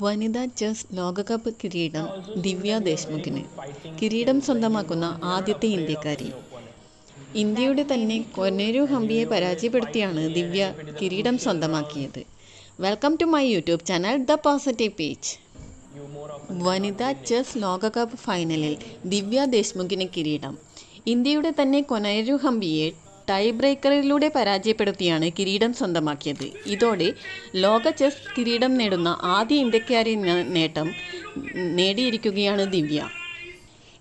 വനിതാ ചെസ് ലോകകപ്പ് കിരീടം ദിവ്യ ദേശ്മുഖിന്. കിരീടം സ്വന്തമാക്കുന്ന ആദ്യത്തെ ഇന്ത്യക്കാരി. ഇന്ത്യയുടെ തന്നെ കൊനേരു ഹംപിയെ പരാജയപ്പെടുത്തിയാണ് ദിവ്യ കിരീടം സ്വന്തമാക്കിയത്. Welcome to my YouTube channel the positive page. വനിതാ ചെസ് ലോകകപ്പ് ഫൈനലിൽ ദിവ്യ ദേശ്മുഖിന് കിരീടം. ഇന്ത്യയുടെ തന്നെ കൊനേരു ഹംപിയെ ടൈ ബ്രേക്കറിലൂടെ പരാജയപ്പെടുത്തിയാണ് കിരീടം സ്വന്തമാക്കിയത്. ഇതോടെ ലോക ചെസ് കിരീടം നേടുന്ന ആദ്യ ഇന്ത്യക്കാരി നേട്ടം നേടിയിരിക്കുകയാണ് ദിവ്യ.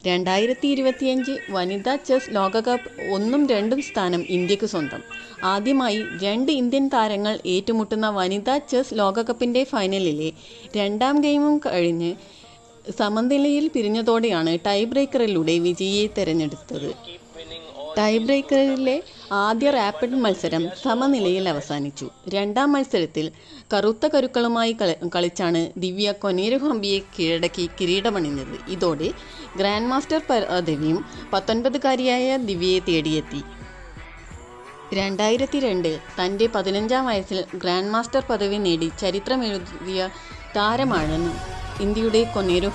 രണ്ടായിരത്തി ഇരുപത്തിയഞ്ച് വനിതാ ചെസ് ലോകകപ്പ് ഒന്നും രണ്ടും സ്ഥാനം ഇന്ത്യയ്ക്ക് സ്വന്തം. ആദ്യമായി രണ്ട് ഇന്ത്യൻ താരങ്ങൾ ഏറ്റുമുട്ടുന്ന വനിതാ ചെസ് ലോകകപ്പിന്റെ ഫൈനലിലെ രണ്ടാം ഗെയിമും കഴിഞ്ഞ് സമനിലയിൽ പിരിഞ്ഞതോടെയാണ് ടൈ ബ്രേക്കറിലൂടെ വിജയിയെ തിരഞ്ഞെടുത്തത്. ടൈ ബ്രേക്കറിലെ ആദ്യ റാപ്പിഡ് മത്സരം സമനിലയിൽ അവസാനിച്ചു. രണ്ടാം മത്സരത്തിൽ കറുത്ത കരുക്കളുമായി കളിച്ചാണ് ദിവ്യ കൊനേരു ഹംപിയെ കീഴടക്കി കിരീടമണിഞ്ഞത്. ഇതോടെ ഗ്രാൻഡ് മാസ്റ്റർ പദവിയും പത്തൊൻപതുകാരിയായ ദിവ്യയെ തേടിയെത്തി. രണ്ടായിരത്തി രണ്ടിൽ തന്റെ പതിനഞ്ചാം വയസ്സിൽ ഗ്രാൻഡ് മാസ്റ്റർ പദവി നേടി ചരിത്രമെഴുതിയ താരമാണ് ഇന്ത്യയുടെ കൊനേരു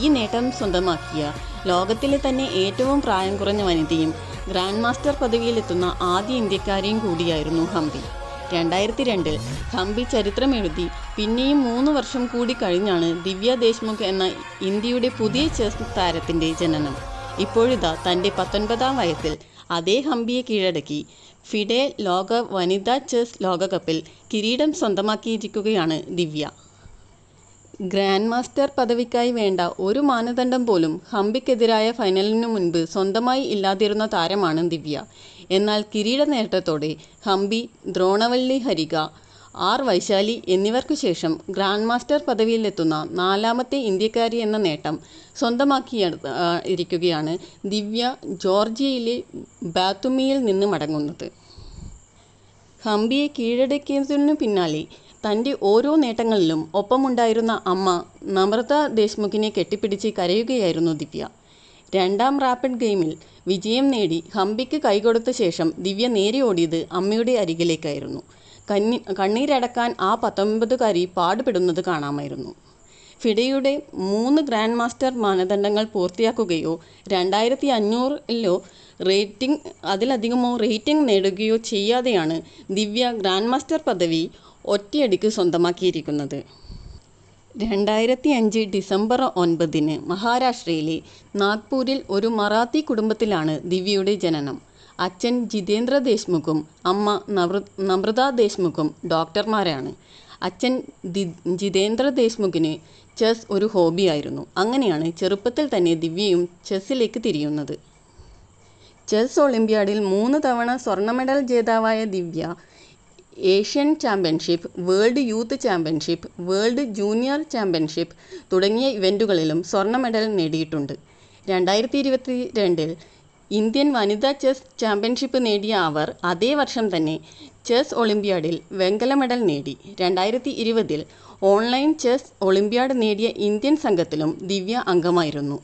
ഈ നേട്ടം സ്വന്തമാക്കിയ ലോകത്തിലെ തന്നെ ഏറ്റവും പ്രായം കുറഞ്ഞ വനിതയും ഗ്രാൻഡ് മാസ്റ്റർ പദവിയിലെത്തുന്ന ആദ്യ ഇന്ത്യക്കാരെയും കൂടിയായിരുന്നു ഹംപി. രണ്ടായിരത്തി രണ്ടിൽ ഹംപി ചരിത്രമെഴുതി പിന്നെയും മൂന്ന് വർഷം കൂടി കഴിഞ്ഞാണ് ദിവ്യ ദേശ്മുഖ് എന്ന ഇന്ത്യയുടെ പുതിയ ചെസ് താരത്തിന്റെ ജനനം. ഇപ്പോഴിതാ തന്റെ പത്തൊൻപതാം വയസ്സിൽ അതേ ഹംപിയെ കീഴടക്കി. ഫിഡെ ലോക വനിതാ ചെസ് ലോകകപ്പിൽ കിരീടം സ്വന്തമാക്കിയിരിക്കുകയാണ് ദിവ്യ. ഗ്രാൻഡ് മാസ്റ്റർ പദവിക്കായി വേണ്ട ഒരു മാനദണ്ഡം പോലും ഹംപിക്കെതിരായ ഫൈനലിനു മുൻപ് സ്വന്തമായി ഇല്ലാതിരുന്ന താരമാണ് ദിവ്യ. എന്നാൽ കിരീട നേട്ടത്തോടെ ഹംപി ദ്രോണവല്ലി ഹരിക ആർ വൈശാലി എന്നിവർക്കു ശേഷം ഗ്രാൻഡ് മാസ്റ്റർ പദവിയിലെത്തുന്ന നാലാമത്തെ ഇന്ത്യക്കാരി എന്ന നേട്ടം സ്വന്തമാക്കി ഇരിക്കുകയാണ് ദിവ്യ ജോർജിയയിലെ ബാത്തുമിയിൽ നിന്ന് മടങ്ങുന്നത്. ഹംപിയെ കീഴടക്കിയതിനു പിന്നാലെ തന്റെ ഓരോ നേട്ടങ്ങളിലും ഒപ്പമുണ്ടായിരുന്ന അമ്മ നമ്രത ദേശ്മുഖിനെ കെട്ടിപ്പിടിച്ച് കരയുകയായിരുന്നു ദിവ്യ. രണ്ടാം റാപ്പിഡ് ഗെയിമിൽ വിജയം നേടി ഹംപിക്ക് കൈകൊടുത്ത ശേഷം ദിവ്യ നേരെ ഓടിയത് അമ്മയുടെ അരികിലേക്കായിരുന്നു. കന്നി കണ്ണീരടക്കാൻ ആ പത്തൊൻപതുകാരി പാടുപെടുന്നത് കാണാമായിരുന്നു. ഫിഡയുടെ മൂന്ന് ഗ്രാൻഡ് മാസ്റ്റർ മാനദണ്ഡങ്ങൾ പൂർത്തിയാക്കുകയോ രണ്ടായിരത്തി അഞ്ഞൂറിലോ റേറ്റിംഗ് അതിലധികമോ റേറ്റിംഗ് നേടുകയോ ചെയ്യാതെയാണ് ദിവ്യ ഗ്രാൻഡ് മാസ്റ്റർ പദവി ഒറ്റയടിക്ക് സ്വന്തമാക്കിയിരിക്കുന്നത്. രണ്ടായിരത്തി അഞ്ച് ഡിസംബർ ഒൻപതിന് മഹാരാഷ്ട്രയിലെ നാഗ്പൂരിൽ ഒരു മറാത്തി കുടുംബത്തിലാണ് ദിവ്യയുടെ ജനനം. അച്ഛൻ ജിതേന്ദ്ര ദേശ്മുഖും അമ്മ നവൃ നമ്രത ദേശ്മുഖും ഡോക്ടർമാരാണ്. അച്ഛൻ ദി ജിതേന്ദ്ര ദേശ്മുഖിന് ചെസ് ഒരു ഹോബിയായിരുന്നു. അങ്ങനെയാണ് ചെറുപ്പത്തിൽ തന്നെ ദിവ്യയും ചെസ്സിലേക്ക് തിരിയുന്നത്. ചെസ് ഒളിമ്പ്യാഡിൽ മൂന്ന് തവണ സ്വർണ മെഡൽ ജേതാവായ Divya Asian championship world youth championship world junior championship തുടങ്ങിയ ഇവന്റുകളിലും സ്വർണ മെഡൽ നേടിയിട്ടുണ്ട്. രണ്ടായിരത്തി ഇരുപത്തി രണ്ടിൽ ഇന്ത്യൻ വനിതാ ചെസ് ചാമ്പ്യൻഷിപ്പ് നേടിയ അവർ അതേ വർഷം തന്നെ ചെസ് ഒളിമ്പ്യാഡിൽ വെങ്കല മെഡൽ നേടി. രണ്ടായിരത്തി ഇരുപതിൽ ഓൺലൈൻ ചെസ് ഒളിമ്പ്യാഡ് നേടിയ ഇന്ത്യൻ സംഘത്തിലും ദിവ്യ അംഗമായിരുന്നു.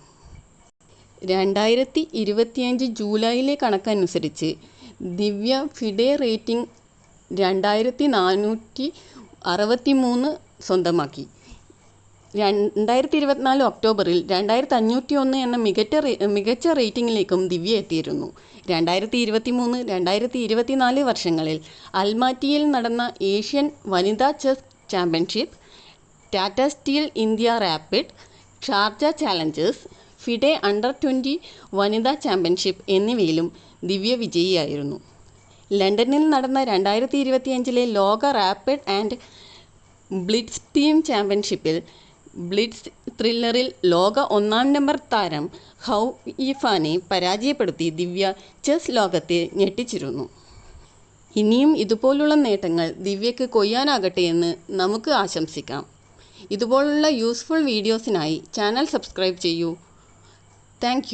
രണ്ടായിരത്തി ഇരുപത്തിയഞ്ച് ജൂലൈയിലെ കണക്കനുസരിച്ച് ദിവ്യ ഫിഡെ റേറ്റിംഗ് രണ്ടായിരത്തി നാനൂറ്റി അറുപത്തി മൂന്ന് സ്വന്തമാക്കി. രണ്ടായിരത്തി ഇരുപത്തിനാല് ഒക്ടോബറിൽ രണ്ടായിരത്തി അഞ്ഞൂറ്റി ഒന്ന് എന്ന മികച്ച മികച്ച റേറ്റിംഗിലേക്കും ദിവ്യ എത്തിയിരുന്നു. രണ്ടായിരത്തി ഇരുപത്തി മൂന്ന് രണ്ടായിരത്തി ഇരുപത്തിനാല് വർഷങ്ങളിൽ അൽമാറ്റിയിൽ നടന്ന ഏഷ്യൻ വനിതാ chess championship Tata steel India rapid Sharjah challengers FIDE under twenty വനിതാ ചാമ്പ്യൻഷിപ്പ് എന്നിവയിലും ദിവ്യ വിജയിയായിരുന്നു. ലണ്ടനിൽ നടന്ന രണ്ടായിരത്തി ഇരുപത്തിയഞ്ചിലെ ലോക റാപ്പിഡ് ആൻഡ് ബ്ലിറ്റ്സ് ടീം ചാമ്പ്യൻഷിപ്പിൽ ബ്ലിറ്റ്സ് ത്രില്ലറിൽ ലോക ഒന്നാം നമ്പർ താരം ഹൗ ഇഫാനെ പരാജയപ്പെടുത്തി ദിവ്യ ചെസ് ലോകത്തെ ഞെട്ടിച്ചിരുന്നു. ഇനിയും ഇതുപോലുള്ള നേട്ടങ്ങൾ ദിവ്യയ്ക്ക് കൊയ്യാനാകട്ടെ എന്ന് നമുക്ക് ആശംസിക്കാം. ഇതുപോലുള്ള യൂസ്ഫുൾ വീഡിയോസിനായി ചാനൽ സബ്സ്ക്രൈബ് ചെയ്യൂ. താങ്ക്